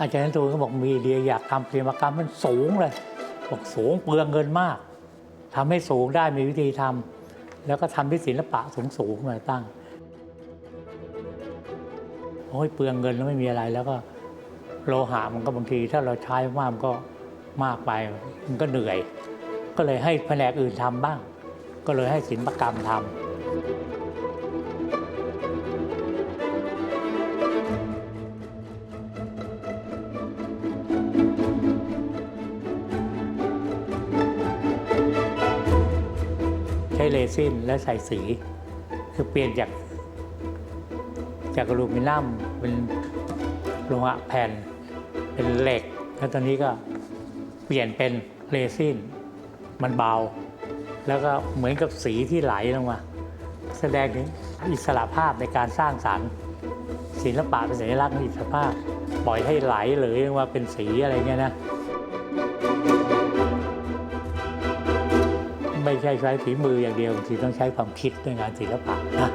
อาจารย์ตูนก็บอกมีเดียอยากทำประติมากรรมมันสูงเลยบอกสูงเปลืองเงินมากทำให้สูงได้มีวิธีทำแล้วก็ทำด้วยศิลปะสูงสูงๆหน่อยตั้งโอ้ยเปลืองเงินแล้วไม่มีอะไรแล้วก็โลหะมันก็บางทีถ้าเราใช้มากมันก็มากไปมันก็เหนื่อย ก็เลยให้แผนกอื่นทำบ้าง ก็เลยให้ศิลปกรรมทำ เรซินและใส่สี คือเปลี่ยนจากจากอลูมิเนียมเป็นโลหะแผ่น เป็นเหล็ก แล้วตอนนี้ก็เปลี่ยนเป็นเรซินมันเบา แล้วก็เหมือนกับสีที่ไหลลงมา แสดงถึงอิสระภาพในการสร้างสรรค์ ศิลปะเป็นสัญลักษณ์ของอิสระภาพ ปล่อยให้ไหลเลยลงมาเป็นสีอะไรเงี้ยนะ ไม่ใช่ใช้ฝีมืออย่างเดียวบางทีต้องใช้ความคิดในงานศิลปะนะ